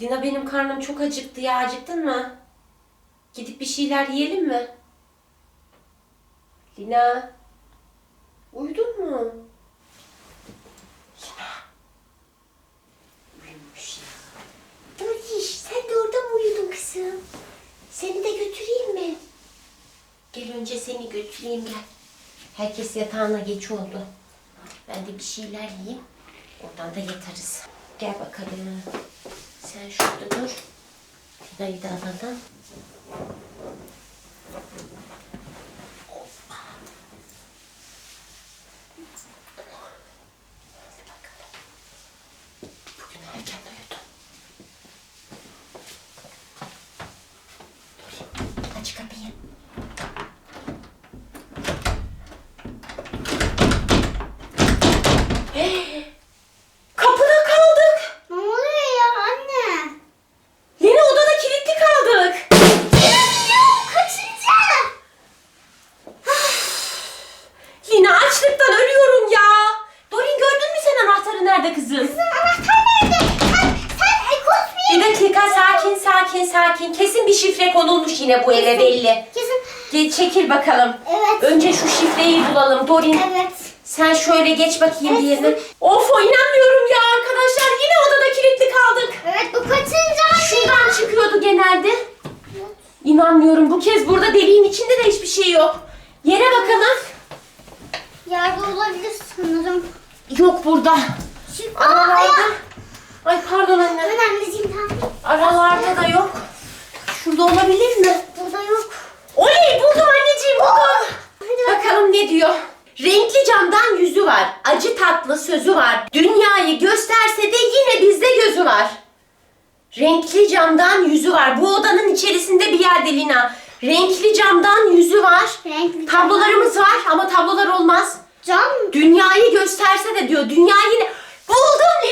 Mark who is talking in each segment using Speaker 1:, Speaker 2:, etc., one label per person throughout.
Speaker 1: Lina benim karnım çok acıktı ya. Acıktın mı? Gidip bir şeyler yiyelim mi? Lina. Uyudun mu? Lina. Uyumuş ya. Doriş sen de orada mı uyudun kızım? Seni de götüreyim mi? Gel önce seni götüreyim gel. Herkes yatağına geç oldu. Ben de bir şeyler yiyeyim. Oradan da yatarız. Gel bakalım. Sen şurada dur. Lina'yı da alalım. Hoppa. Hadi bakalım. Bugün erken uyudum. Dur. Aç kapıyı. Kapıda kaldık.
Speaker 2: Ne oluyor ya anne?
Speaker 1: Yine odada kilitli kaldık.
Speaker 2: Yok kaçınca.
Speaker 1: Lina açlıktan ölüyorum ya. Dorin gördün mü sen anahtarı nerede kızım?
Speaker 2: Anahtar nerede? Sen, sen ekos bir
Speaker 1: dakika sakin sakin sakin. Kesin bir şifre konulmuş yine bu eve belli.
Speaker 2: Kesin.
Speaker 1: Ge- çekil bakalım.
Speaker 2: Evet.
Speaker 1: Önce şu şifreyi bulalım Dorin.
Speaker 2: Evet.
Speaker 1: Sen şöyle geç bakayım
Speaker 2: Evet.
Speaker 1: diğerine. Of inanmıyorum ya arkadaşlar. Yine odada kilitli kaldık.
Speaker 2: Evet bu kaçınca.
Speaker 1: Şuradan çıkıyordu genelde. İnanmıyorum bu kez burada deliğin içinde de hiçbir şey yok. Yere bakalım.
Speaker 2: Yerde olabilir sanırım.
Speaker 1: Yok burada. Aralarda. Ay pardon anne.
Speaker 2: Ben anneciğim tamam.
Speaker 1: Aralarda da yok. Şurada olabilir mi?
Speaker 2: Burada yok.
Speaker 1: Oley buldum anneciğim buldum.
Speaker 2: Hadi
Speaker 1: Bakalım ne diyor? Renkli camdan yüzü var. Acı tatlı sözü var. Dünyayı gösterse de yine bizde gözü var. Renkli camdan yüzü var. Bu odanın içerisinde bir yerde Lina. Renkli camdan yüzü var.
Speaker 2: Renkli
Speaker 1: Tablolarımız var ama tablolar olmaz.
Speaker 2: Cam.
Speaker 1: Dünyayı gösterse de diyor. Dünya yine...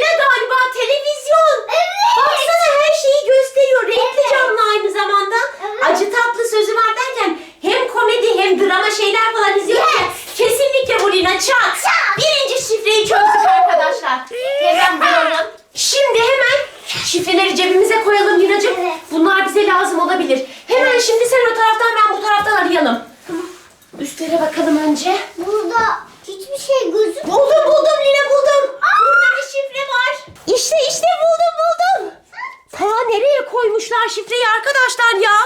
Speaker 1: Lina galiba televizyon.
Speaker 2: Evet.
Speaker 1: Baksana her şeyi gösteriyor. Renkli
Speaker 2: Evet.
Speaker 1: camlı aynı zamanda.
Speaker 2: Evet.
Speaker 1: Acı tatlı sözü var derken hem komedi hem drama şeyler falan izliyor. ya. Kesinlikle bu Lina çak. Birinci şifreyi çözdük arkadaşlar. Hemen bulalım. Şimdi hemen şifreleri cebimize koyalım Lina'cığım.
Speaker 2: Evet.
Speaker 1: Bunlar bize lazım olabilir. Hemen şimdi sen o taraftan ben bu taraftan arayalım. Üstlere bakalım önce.
Speaker 2: Burada hiçbir şey gözükmüyor.
Speaker 1: Buldum buldum Lina buldum. Burada bir şifre var. İşte işte buldum buldum. Ta nereye koymuşlar şifreyi arkadaşlar ya?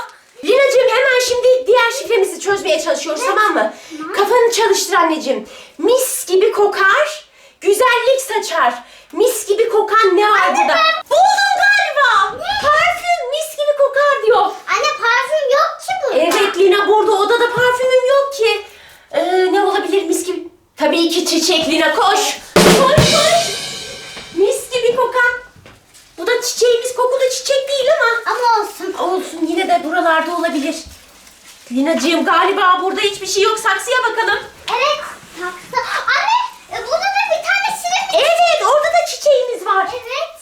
Speaker 1: Lina'cığım hemen şimdi diğer şifremizi çözmeye çalışıyoruz tamam mı? Kafanı çalıştır anneciğim. Mis gibi kokar, güzellik saçar. Mis gibi kokan ne var burada? Buldum galiba. Parfüm mis gibi kokar diyor.
Speaker 2: Anne parfüm yok ki burada.
Speaker 1: Evet Lina burada odada parfümüm yok ki. Ee, ne olabilir mis gibi? Tabii ki çiçek Lina koş. Koş koş. Mis gibi kokan. Bu da çiçeğimiz kokulu çiçek değil ama.
Speaker 2: Ama olsun.
Speaker 1: Olsun yine de buralarda olabilir. Linacığım galiba burada hiçbir şey yok. Saksıya bakalım.
Speaker 2: Evet. Saksı. Anne e, burada da bir tane sinek.
Speaker 1: Evet orada da çiçeğimiz var.
Speaker 2: Evet.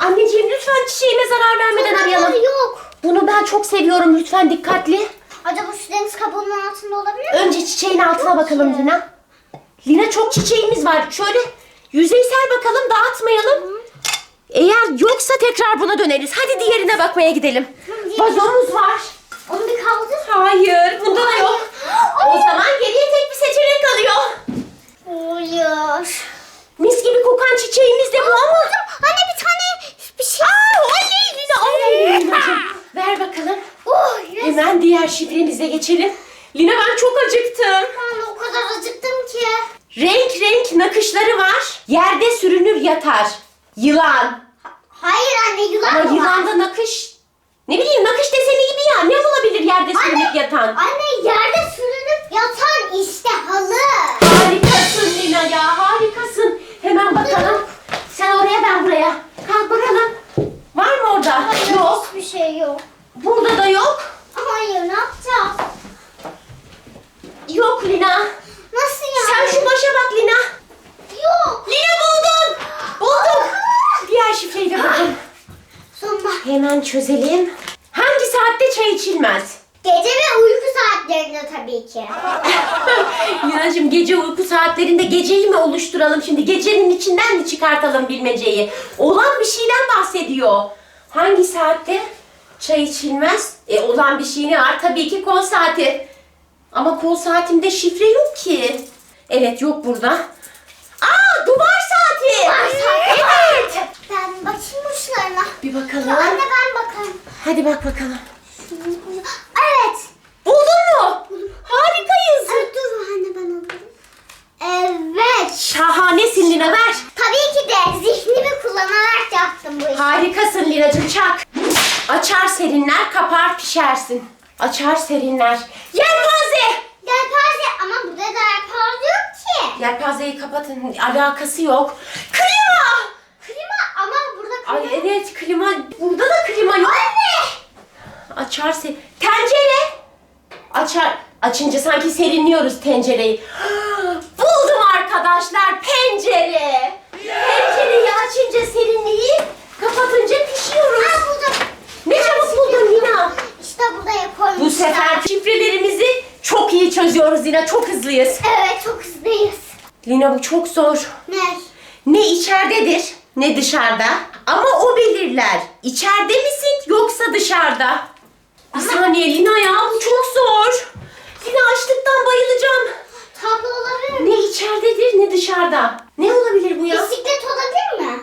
Speaker 1: Anneciğim lütfen çiçeğime zarar vermeden arayalım.
Speaker 2: yok.
Speaker 1: Bunu ben çok seviyorum lütfen dikkatli.
Speaker 2: Acaba şu deniz kabuğunun altında olabilir mi?
Speaker 1: Önce çiçeğin altına bakalım Lina. Lina çok çiçeğimiz var. Şöyle yüzeysel bakalım dağıtmayalım. Eğer yoksa tekrar buna döneriz. Hadi diğerine bakmaya gidelim. Vazomuz var.
Speaker 2: Onu bir kaldır.
Speaker 1: Hayır bunda da yok. O zaman geriye tek bir seçenek kalıyor.
Speaker 2: Hayır.
Speaker 1: Mis gibi kokan çiçeğimiz de bu ama.
Speaker 2: Anne bir tane bir şey.
Speaker 1: Aa, oley Lina oley Lina'cığım. Ver bakalım.
Speaker 2: Oh, yes.
Speaker 1: Hemen diğer şifremize geçelim. Lina ben çok acıktım.
Speaker 2: Ben o kadar acıktım ki.
Speaker 1: Renk renk nakışları var. Yerde sürünür yatar. Yılan.
Speaker 2: Hayır anne yılan
Speaker 1: Ama
Speaker 2: mı var?
Speaker 1: yılanda nakış... Ne bileyim nakış deseni gibi ya. Ne olabilir yerde sürünüp yatan?
Speaker 2: Anne yerde sürünüp yatan işte halı.
Speaker 1: Harikasın Lina ya harikasın. Hemen bakalım. Sen oraya ben buraya. Kalk bakalım. Var mı orada?
Speaker 2: Hayır
Speaker 1: Yok.
Speaker 2: hiçbir şey yok.
Speaker 1: Burada da yok.
Speaker 2: Hayır ne yapacağız?
Speaker 1: Yok Lina.
Speaker 2: Nasıl
Speaker 1: Sen
Speaker 2: yani?
Speaker 1: şu başa bak Lina.
Speaker 2: Yok.
Speaker 1: Lina buldum. Buldum. Diğer şifreyi de buldum.
Speaker 2: Sonunda.
Speaker 1: Hemen çözelim. Hangi saatte çay içilmez?
Speaker 2: Gece ve uyku saatlerinde tabii ki.
Speaker 1: Lina'cığım gece uyku saatlerinde geceyi mi oluşturalım şimdi? Gecenin içinden mi çıkartalım bilmeceyi? Olan bir şeyden bahsediyor. Hangi saatte çay içilmez? E olan bir şey ne var? Tabii ki kol saati. Ama kol saatimde şifre yok ki. Evet yok burada. Aa duvar saati.
Speaker 2: Var saati.
Speaker 1: Evet.
Speaker 2: Ben bakayım uçlarına.
Speaker 1: Bir bakalım.
Speaker 2: anne ben bakarım.
Speaker 1: Hadi bak bakalım.
Speaker 2: Evet.
Speaker 1: Buldun mu? Harikayız.
Speaker 2: Evet dur anne ben alayım. Evet.
Speaker 1: Şahanesin Lina ver.
Speaker 2: Tabii ki de zihnimi kullanarak yaptım bu işi.
Speaker 1: Harikasın Lina'cığım çak. Açar serinler kapar pişersin. Açar serinler. Yelpaze.
Speaker 2: Yelpaze ama burada da yelpaze yok ki.
Speaker 1: Yelpazeyi kapatın alakası yok. Klima.
Speaker 2: Klima ama burada klima.
Speaker 1: Ay evet klima. Burada da klima yok.
Speaker 2: Anne.
Speaker 1: Açar se Tencere. Açar. Açınca sanki serinliyoruz tencereyi. Buldum arkadaşlar pencere. Pencereyi açınca serinleyip kapatınca pişiyoruz.
Speaker 2: Aa buldum.
Speaker 1: Ne çabuk buldun Lina.
Speaker 2: İşte buraya koymuşlar.
Speaker 1: Bu sefer şifrelerimizi çok iyi çözüyoruz Lina. Çok hızlıyız.
Speaker 2: Evet çok hızlıyız.
Speaker 1: Lina bu çok zor.
Speaker 2: Ne?
Speaker 1: Ne içeridedir ne dışarıda. Ama o belirler. İçeride misin yoksa dışarıda? Bir saniye Lina ya bu çok zor. Lina açlıktan bayılacağım.
Speaker 2: Tablo olabilir mi?
Speaker 1: Ne içeridedir ne dışarıda. Ne olabilir bu ya?
Speaker 2: Bisiklet olabilir mi?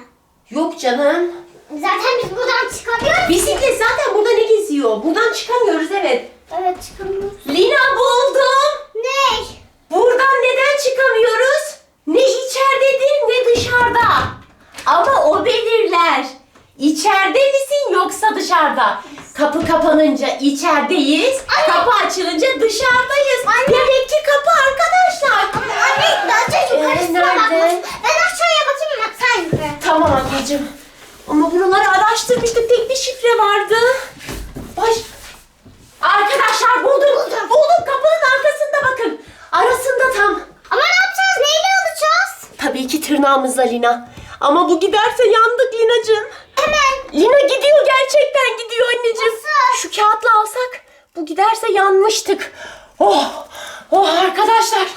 Speaker 1: Yok canım.
Speaker 2: Zaten biz buradan çıkamıyoruz.
Speaker 1: Bisiklet zaten burada ne geziyor? Buradan çıkamıyoruz evet.
Speaker 2: Evet çıkamıyoruz.
Speaker 1: Lina buldum. Çıkamıyoruz? Ne içeridedir ne dışarıda. Ama o belirler. İçeride misin yoksa dışarıda? Kapı kapanınca içerideyiz. Kapı açılınca dışarıdayız. Demek ki kapı arkadaşlar.
Speaker 2: Anne bence yukarısına
Speaker 1: Ee, nerede?
Speaker 2: bakmış. Ben aşağıya bakayım mı? Sen yukarı.
Speaker 1: Tamam anneciğim. Ama buraları araştırmıştık. Tek bir şifre vardı. Baş... Arkadaşlar buldum. Buldum. Kapının arkasında bakın. Arasında tam.
Speaker 2: Ama ne yapacağız? Neyle alacağız?
Speaker 1: Tabii ki tırnağımızla Lina. Ama bu giderse yandık Linacığım.
Speaker 2: Hemen.
Speaker 1: Lina gidiyor gerçekten gidiyor anneciğim.
Speaker 2: Nasıl?
Speaker 1: Şu kağıtla alsak bu giderse yanmıştık. Oh, oh arkadaşlar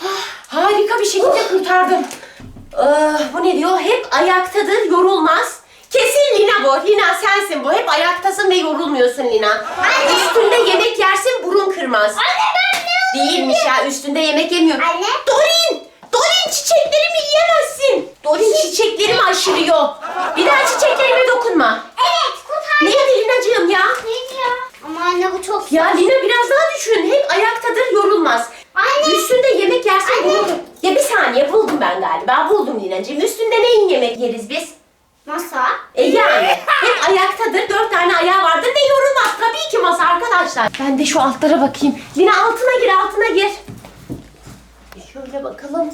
Speaker 1: harika bir şekilde kurtardım. Ee, bu ne diyor? Hep ayaktadır yorulmaz. Kesin Lina bu. Lina sensin bu. Hep ayaktasın ve yorulmuyorsun Lina. Üstünde yemek yersin burun kırmaz.
Speaker 2: Anne ben ne?
Speaker 1: Değilmiş ya üstünde yemek yemiyor.
Speaker 2: Anne.
Speaker 1: Dorin çiçeklerimi yiyemezsin. Dorin çiçeklerimi aşırıyor. Bir daha çiçeklerime dokunma.
Speaker 2: Evet kurtar.
Speaker 1: Neydi Linacığım ya?
Speaker 2: Neydi ya? Ama anne bu çok
Speaker 1: Ya Lina biraz daha düşün. Hep ayaktadır yorulmaz.
Speaker 2: Anne.
Speaker 1: Üstünde yemek yersen
Speaker 2: Anne.
Speaker 1: yorulur. Ya bir saniye buldum ben galiba. Buldum Linacığım. Üstünde neyin yemek yeriz biz?
Speaker 2: Masa.
Speaker 1: E yani hep ayaktadır. Dört tane ayağı vardır ve yorulmaz. Tabii ki masa arkadaşlar. Ben de şu altlara bakayım. Lina altına gir altına gir. Şöyle bakalım.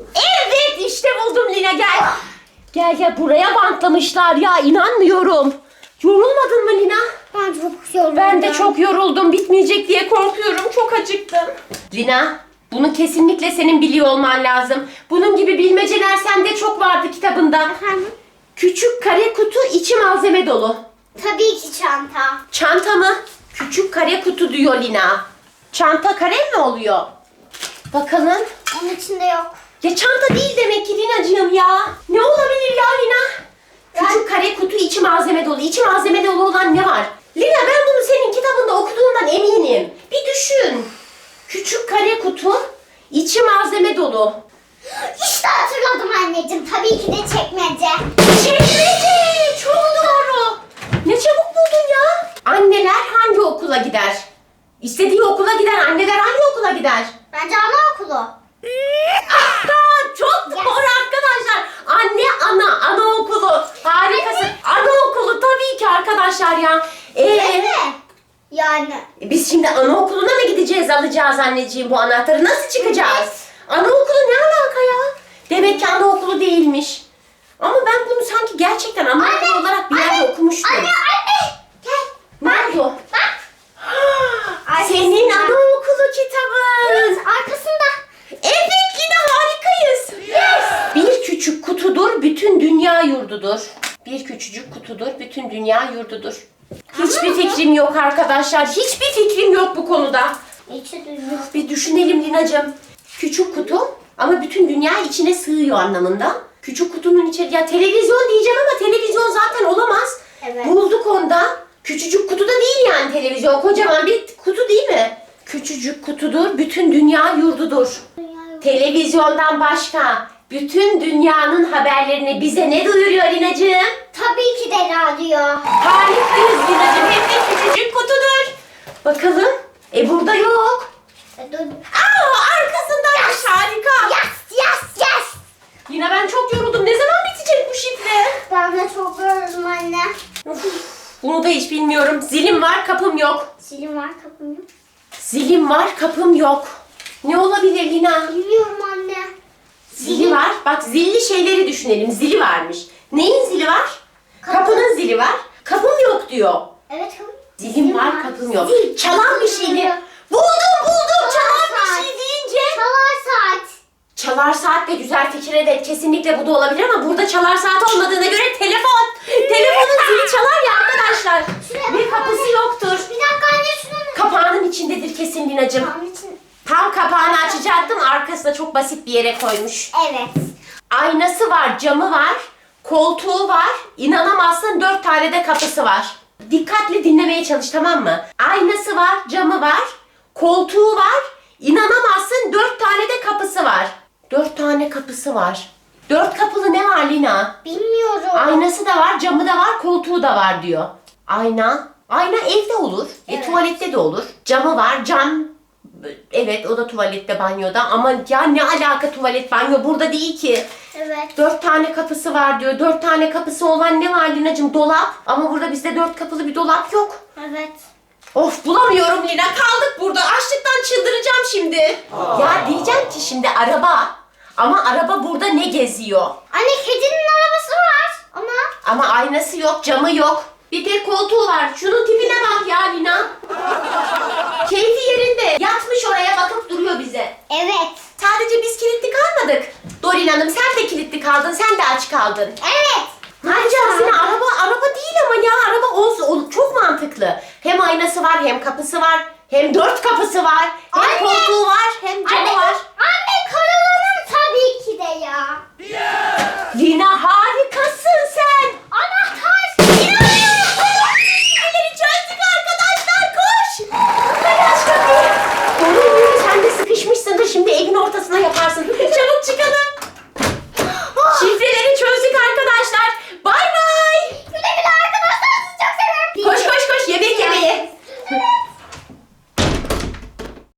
Speaker 1: Evet işte buldum Lina gel. Gel gel buraya bantlamışlar ya inanmıyorum. Yorulmadın mı Lina?
Speaker 2: Ben çok yoruldum.
Speaker 1: Ben de çok yoruldum. Bitmeyecek diye korkuyorum. Çok acıktım. Lina, bunu kesinlikle senin biliyor olman lazım. Bunun gibi bilmeceler sende çok vardı kitabında. Küçük kare kutu içi malzeme dolu.
Speaker 2: Tabii ki çanta.
Speaker 1: Çanta mı? Küçük kare kutu diyor Lina. Çanta kare mi oluyor? Bakalım.
Speaker 2: Onun içinde yok.
Speaker 1: Ya çanta değil demek ki Linacığım ya. Ne olabilir ya Lina? Küçük kare kutu içi malzeme dolu. İçi malzeme dolu olan ne var? Lina ben bunu senin kitabında okuduğundan eminim. Bir düşün. Küçük kare kutu içi malzeme dolu.
Speaker 2: İşte hatırladım anneciğim. Tabii ki de çekmece.
Speaker 1: Çekmece! Çok doğru. Ne çabuk buldun ya. Anneler hangi okula gider? İstediği okula gider. Anneler hangi okula gider?
Speaker 2: Bence anaokulu.
Speaker 1: Aa, çok doğru arkadaşlar. Anne ana anaokulu. Harikasın. Anaokulu tabii ki arkadaşlar ya. Ee,
Speaker 2: mi? Yani.
Speaker 1: biz şimdi anaokuluna mı gideceğiz alacağız anneciğim bu anahtarı? Nasıl çıkacağız? Anaokulu ne alaka ya? Demek ki anaokulu değilmiş. Ama ben bunu sanki gerçekten anaokulu olarak bir yerde okumuştum.
Speaker 2: Anne.
Speaker 1: Ne oldu?
Speaker 2: Bak.
Speaker 1: Senin anaokulu kitabın.
Speaker 2: Evet, arkasında.
Speaker 1: Evet yine harikayız. Bir küçük kutudur, bütün dünya yurdudur. Bir küçücük kutudur, bütün dünya yurdudur. Hiçbir fikrim yok arkadaşlar. Hiçbir fikrim yok bu konuda. Bir düşünelim Linacığım. Küçük kutu ama bütün dünya içine sığıyor anlamında. Küçük kutunun içeri... Ya televizyon diyeceğim ama televizyon zaten olamaz. Küçücük kutuda değil yani televizyon. Kocaman bir kutu değil mi? Küçücük kutudur, bütün dünya yurdudur. Televizyondan başka bütün dünyanın haberlerini bize ne duyuruyor Lina'cığım?
Speaker 2: Tabii ki de radyo.
Speaker 1: Harikayız Lina'cığım. Hem de küçücük kutudur. Bakalım. E burada yok.
Speaker 2: E, dur.
Speaker 1: Aa arkasındaymış harika.
Speaker 2: Yes yes yes.
Speaker 1: Lina ben çok yoruldum. Ne zaman bitecek bu şifre?
Speaker 2: Ben de çok yoruldum anne.
Speaker 1: Bunu da hiç bilmiyorum. Zilim var, kapım yok.
Speaker 2: Silim var kapım yok.
Speaker 1: Zilim var, kapım yok. Ne olabilir Lina?
Speaker 2: Bilmiyorum anne.
Speaker 1: Zili var. Bak zilli şeyleri düşünelim. Zili varmış. Neyin zili var?
Speaker 2: Kapı.
Speaker 1: Kapının zili var. Kapım yok diyor.
Speaker 2: Evet kapım.
Speaker 1: Zilim var, kapım yok.
Speaker 2: Zil.
Speaker 1: Çalan bir şeydi. Buldum buldum. Çalan bir şey deyince.
Speaker 2: Çalar saat.
Speaker 1: Çalar saat de güzel fikir evet. Kesinlikle bu da olabilir ama burada çalar saat olmadığına göre telefon. Telefonun zili çalar ya arkadaşlar.
Speaker 2: Şuraya bak
Speaker 1: kapısı
Speaker 2: anne.
Speaker 1: yoktur.
Speaker 2: Bir dakika anne şunu.
Speaker 1: Kapağının içindedir kesin Lina'cığım.
Speaker 2: İçin.
Speaker 1: Tam kapağını açacaktım. Arkasına çok basit bir yere koymuş.
Speaker 2: Evet.
Speaker 1: Aynası var, camı var, koltuğu var. İnanamazsın dört tane de kapısı var. Dikkatli dinlemeye çalış tamam mı? Aynası var, camı var, koltuğu var. İnanamazsın dört tane de kapısı var. Dört tane kapısı var. Dört kapılı ne var Lina?
Speaker 2: Bilmiyorum.
Speaker 1: Aynası da var, camı da var, koltuğu da var diyor. Ayna. Ayna evde olur. E,
Speaker 2: Evet.
Speaker 1: tuvalette de olur. Camı var, cam. Evet o da tuvalette, banyoda. Ama ya ne alaka tuvalet, banyo burada değil ki.
Speaker 2: Evet.
Speaker 1: Dört tane kapısı var diyor. Dört tane kapısı olan ne var Lina'cığım? Dolap. Ama burada bizde dört kapılı bir dolap yok.
Speaker 2: Evet.
Speaker 1: Of bulamıyorum Lina. Kaldık burada. Açlıktan çıldıracağım şimdi. Ya diyeceğim ki şimdi araba. Ama araba burada ne geziyor?
Speaker 2: Anne kedinin arabası var. Ama.
Speaker 1: Ama aynası yok, camı yok. Bir tek koltuğu var. Şunun tipine bak ya Lina. Keyfi yerinde. Yatmış oraya bakıp duruyor bize.
Speaker 2: Evet.
Speaker 1: Sadece biz kilitli kalmadık. Dorin Hanım sen de kilitli kaldın. Sen de aç kaldın.